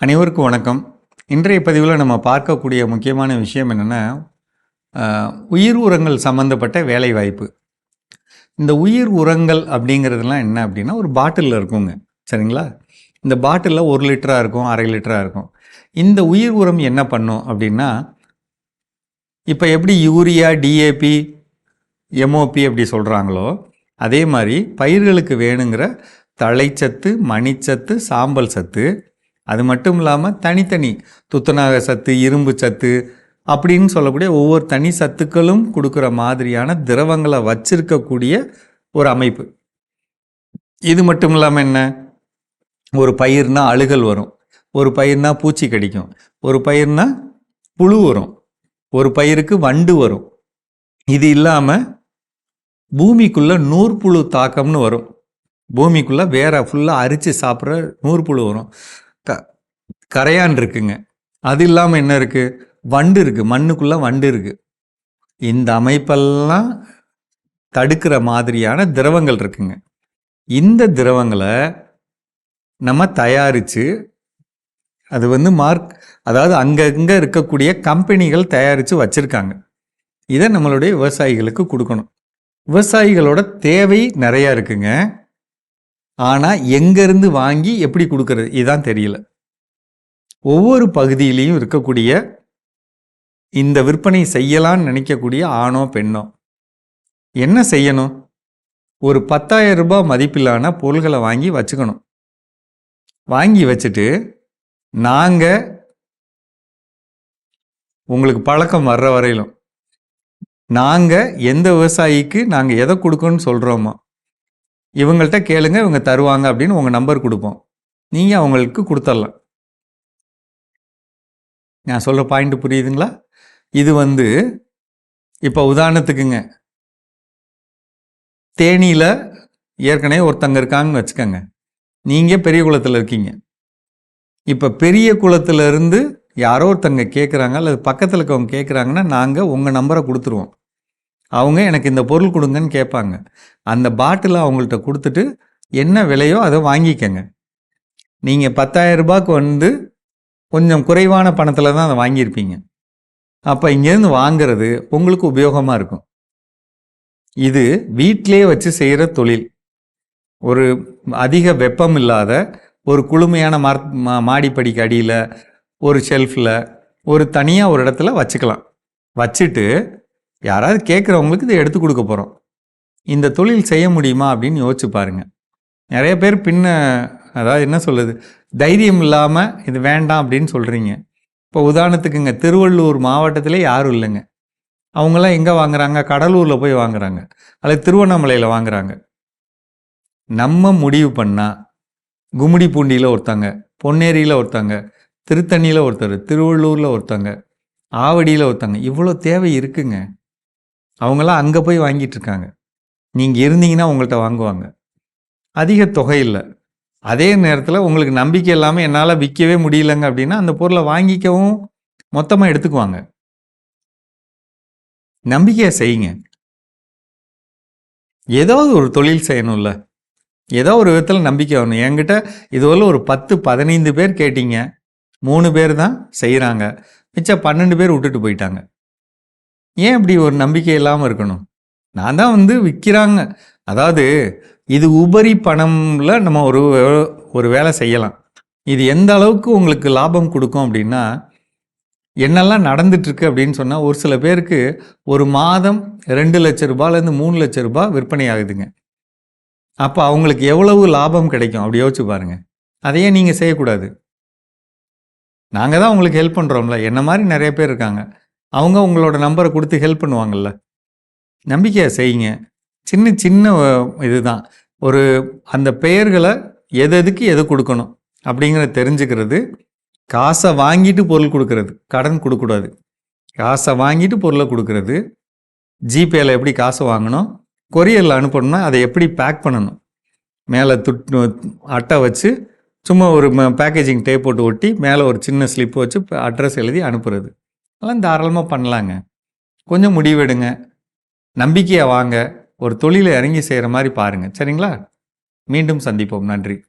அனைவருக்கும் வணக்கம். இன்றைய பதிவில் நம்ம பார்க்கக்கூடிய முக்கியமான விஷயம் என்னென்னா உயிர் உரங்கள் சம்மந்தப்பட்ட வேலைவாய்ப்பு. இந்த உயிர் உரங்கள் அப்படிங்கிறதுலாம் என்ன அப்படின்னா ஒரு பாட்டிலில் இருக்குங்க. சரிங்களா? இந்த பாட்டிலில் ஒரு லிட்டராக இருக்கும் அரை லிட்டராக இருக்கும். இந்த உயிர் உரம் என்ன பண்ணும் அப்படின்னா இப்போ எப்படி யூரியா டிஏபி எம்ஓபி அப்படி சொல்கிறாங்களோ அதே மாதிரி பயிர்களுக்கு வேணுங்கிற தழைச்சத்து மணிச்சத்து சாம்பல் சத்து அது மட்டும் இல்லாமல் தனித்தனி துத்தநாக சத்து இரும்பு சத்து அப்படின்னு சொல்லக்கூடிய ஒவ்வொரு தனி சத்துக்களும் கொடுக்குற மாதிரியான திரவங்களை வச்சிருக்கக்கூடிய ஒரு அமைப்பு. இது மட்டும் இல்லாமல் என்ன? ஒரு பயிர்னா அழுகல் வரும். ஒரு பயிர்னா பூச்சி கடிக்கும். ஒரு பயிர்னா புழு வரும். ஒரு பயிருக்கு வண்டு வரும். இது இல்லாமல் பூமிக்குள்ளே நூற்புழு தாக்கம்னு வரும். பூமிக்குள்ளே வேற ஃபுல்லாக அரித்து சாப்பிட்ற நூற்புழு வரும். க கரையான் இருக்குங்க. அது இல்லாமல் என்ன இருக்குது வண்டு இருக்குது மண்ணுக்குள்ளே வண்டு இருக்குது இந்த அமைப்பெல்லாம் தடுக்கிற மாதிரியான திரவங்கள் இருக்குங்க. இந்த திரவங்களை நம்ம தயாரித்து அது வந்து மார்க் அதாவது அங்கங்கே இருக்கக்கூடிய கம்பெனிகள் தயாரித்து வச்சுருக்காங்க. இதை நம்மளுடைய விவசாயிகளுக்கு கொடுக்கணும். விவசாயிகளோட தேவை நிறையா இருக்குங்க. ஆனால் எங்கேருந்து வாங்கி எப்படி கொடுக்கறது? இதுதான் தெரியல. ஒவ்வொரு பகுதியிலையும் இருக்கக்கூடிய இந்த விற்பனை செய்யலான்னு நினைக்கக்கூடிய ஆணோ பெண்ணோ என்ன செய்யணும்? ஒரு பத்தாயிரம் ரூபாய் மதிப்பிலான பொருள்களை வாங்கி வச்சுக்கணும். வாங்கி வச்சுட்டு நாங்கள் உங்களுக்கு பழக்கம் வர்ற வரையிலும் நாங்கள் எந்த விவசாயிக்கு நாங்கள் எதை கொடுக்கணும்னு சொல்கிறோமோ இவங்கள்ட்ட கேளுங்க இவங்க தருவாங்க அப்படின்னு உங்கள் நம்பர் கொடுப்போம். நீங்கள் அவங்களுக்கு கொடுத்துடலாம் நான் சொல்கிற பாயிண்ட் புரியுதுங்களா? இது வந்து இப்போ உதாரணத்துக்குங்க. தேனியில் ஏற்கனவே ஒருத்தங்க இருக்காங்கன்னு வச்சுக்கோங்க. நீங்கள் பெரிய குளத்தில் இருக்கீங்க. இப்போ பெரிய குளத்துலேருந்து யாரோ ஒருத்தங்க கேட்குறாங்க அல்லது பக்கத்தில் இருக்கவங்க கேட்குறாங்கன்னா நாங்கள் உங்கள் நம்பரை கொடுத்துருவோம். அவங்க எனக்கு இந்த பொருள் கொடுங்கன்னு கேட்பாங்க. அந்த பாட்டிலை அவங்கள்ட்ட கொடுத்துட்டு என்ன விலையோ அதை வாங்கிக்கங்க. நீங்கள் பத்தாயிரம் ரூபாய்க்கு வந்து கொஞ்சம் குறைவான பணத்தில் தான் அதை வாங்கியிருப்பீங்க. அப்போ இங்கேருந்து வாங்குறது உங்களுக்கு உபயோகமாக இருக்கும். இது வீட்டிலே வச்சு செய்கிற தொழில். ஒரு அதிக வெப்பம் இல்லாத ஒரு குளுமையான மர மா- மாடிப்படிக்கு அடியில் ஒரு ஷெல்ஃபில் ஒரு தனியாக ஒரு இடத்துல வச்சுக்கலாம். வச்சுட்டு யாராவது கேட்குறவங்களுக்கு இதை எடுத்து கொடுக்க போகிறோம் இந்த தொழில் செய்ய முடியுமா அப்படின்னு யோசிச்சு பாருங்கள் நிறைய பேர் பின்ன அதாவது என்ன சொல்லுது தைரியம் இல்லாமல் இது வேண்டாம் அப்படின்னு சொல்கிறீங்க இப்போ உதாரணத்துக்குங்க திருவள்ளூர் மாவட்டத்திலே யாரும் இல்லைங்க. அவங்களாம் எங்கே வாங்குறாங்க? கடலூரில் போய் வாங்குறாங்க. அல்லது திருவண்ணாமலையில் வாங்குறாங்க. நம்ம முடிவு பண்ணால் கும்மிடி பூண்டியில் ஒருத்தங்க பொன்னேரியில் ஒருத்தங்க திருத்தணியில் ஒருத்தர் திருவள்ளூரில் ஒருத்தங்க ஆவடியில் ஒருத்தங்க இவ்வளோ தேவை இருக்குங்க. அவங்களாம் அங்கே போய் வாங்கிட்டு இருக்காங்க நீங்கள் இருந்தீங்கன்னா உங்கள்கிட்ட வாங்குவாங்க. அதிக தொகை இல்லை. அதே நேரத்தில் உங்களுக்கு நம்பிக்கை இல்லாமல் என்னால் விற்கவே முடியலங்க அப்படின்னா அந்த பொருளை வாங்கிக்கவும் மொத்தமாக எடுத்துக்குவாங்க. நம்பிக்கையை செய்யுங்க. ஏதாவது ஒரு தொழில் செய்யணும்ல. ஏதோ ஒரு விதத்தில் நம்பிக்கை வரணும். என்கிட்ட இதுவரை ஒரு பத்து பதினைந்து பேர் கேட்டீங்க. மூணு பேர் தான் செய்கிறாங்க மிச்சம் பன்னெண்டு பேர் விட்டுட்டு போயிட்டாங்க. ஏன் இப்படி ஒரு நம்பிக்கை இல்லாமல் இருக்கணும்? நான் தான் வந்து விற்கிறாங்க அதாவது இது உபரி பணம்ல நம்ம ஒரு ஒரு வேலை செய்யலாம். இது எந்த அளவுக்கு உங்களுக்கு லாபம் கொடுக்கும் அப்படின்னா என்னெல்லாம் நடந்துட்டுருக்கு அப்படின்னு சொன்னால் ஒரு சில பேருக்கு ஒரு மாதம் ரெண்டு லட்ச ரூபாயிலேருந்து மூணு லட்ச ரூபாய் விற்பனை ஆகுதுங்க. அப்போ அவங்களுக்கு எவ்வளவு லாபம் கிடைக்கும்? அப்படி யோசிச்சு பாருங்கள் அதையே நீங்கள் செய்யக்கூடாது. நாங்கள் தான் உங்களுக்கு ஹெல்ப் பண்ணுறோம்ல என்ன மாதிரி நிறைய பேர் இருக்காங்க. அவங்க உங்களோட நம்பரை கொடுத்து ஹெல்ப் பண்ணுவாங்கள்ல நம்பிக்கையை செய்யுங்க. சின்ன சின்ன இதுதான். ஒரு அந்த பெயர்களை எது எதுக்கு எது கொடுக்கணும் அப்படிங்கிறத தெரிஞ்சுக்கிறது. காசை வாங்கிட்டு பொருள் கொடுக்கறது. கடன் கொடுக்கக்கூடாது. காசை வாங்கிட்டு பொருளை கொடுக்கறது. ஜிபேயில் எப்படி காசை வாங்கணும்? கொரியரில் அனுப்பணும்னா அதை எப்படி பேக் பண்ணணும்? மேலே துட்டு அட்டை வச்சு சும்மா ஒரு பேக்கேஜிங் டேப் போட்டு ஒட்டி மேலே ஒரு சின்ன ஸ்லிப் வச்சு அட்ரஸ் எழுதி அனுப்புறது. அதெல்லாம் தாராளமாக பண்ணலாங்க. கொஞ்சம் முடிவெடுங்க. நம்பிக்கையை வாங்க. ஒரு தொழிலை இறங்கி செய்கிற மாதிரி பாருங்கள் சரிங்களா? மீண்டும் சந்திப்போம். நன்றி.